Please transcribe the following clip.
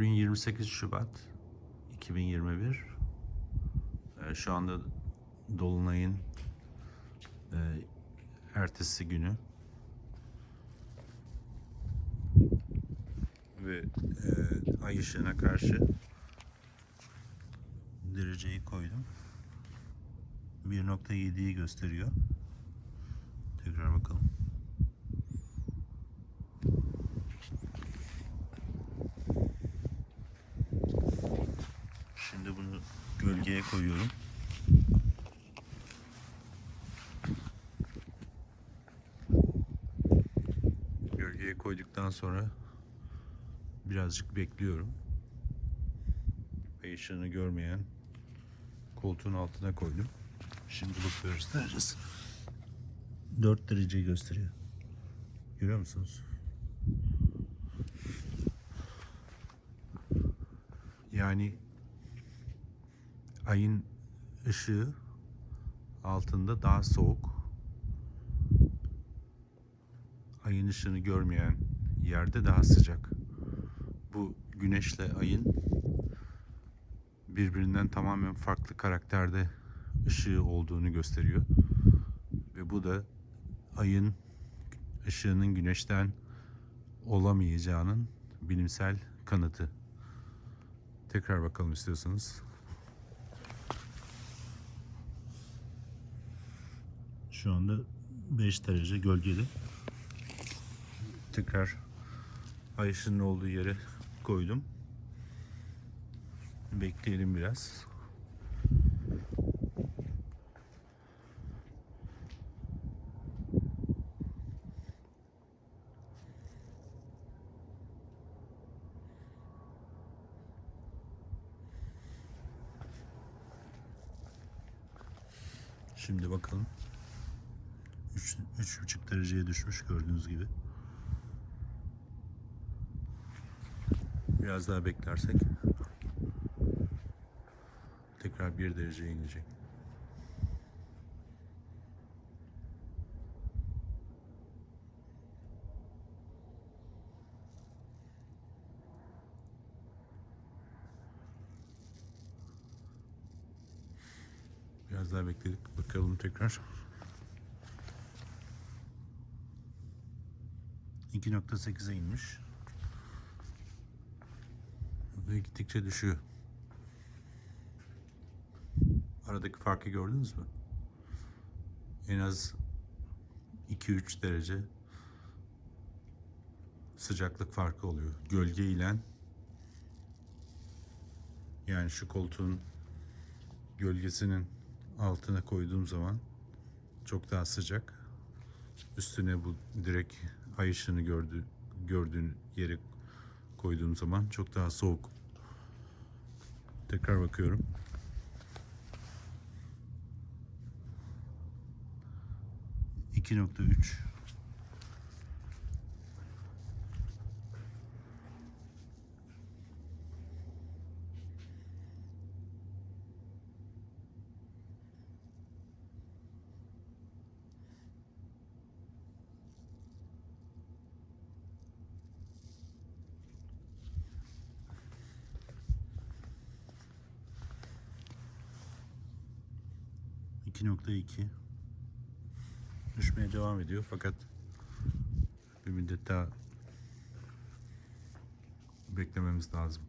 Bugün 28 Şubat 2021. Ee, Şu anda Dolunay'ın e, ertesi günü. Ve e, ay ışığına karşı dereceyi koydum. 1.7'yi gösteriyor. Tekrar bakalım. Şimdi bunu gölgeye koyuyorum. Gölgeye koyduktan sonra birazcık bekliyorum. Ve ışığını görmeyen koltuğun altına koydum. Şimdi derecesi. 4 dereceyi gösteriyor. Görüyor musunuz? Yani ayın ışığı altında daha soğuk. Ayın ışığını görmeyen yerde daha sıcak. Bu güneşle ayın birbirinden tamamen farklı karakterde ışığı olduğunu gösteriyor. Ve bu da ayın ışığının güneşten olamayacağının bilimsel kanıtı. Tekrar bakalım istiyorsanız. Şu anda 5 derece gölgeli. Tekrar ay ışığının olduğu yere koydum. Bekleyelim biraz. Şimdi bakalım. 3 3,5 dereceye düşmüş gördüğünüz gibi. Biraz daha beklersek tekrar 1 dereceye inecek. Biraz daha bekledik. Bakalım tekrar. 2.8'e inmiş. Ve gittikçe düşüyor. Aradaki farkı gördünüz mü? En az 2-3 derece sıcaklık farkı oluyor. Gölge ile yani şu koltuğun gölgesinin altına koyduğum zaman çok daha sıcak. Üstüne bu direkt ay ışığını gördü, gördüğün yere koyduğum zaman çok daha soğuk. Tekrar bakıyorum. İki nokta üç. İki nokta iki. Düşmeye devam ediyor fakat bir müddet daha beklememiz lazım.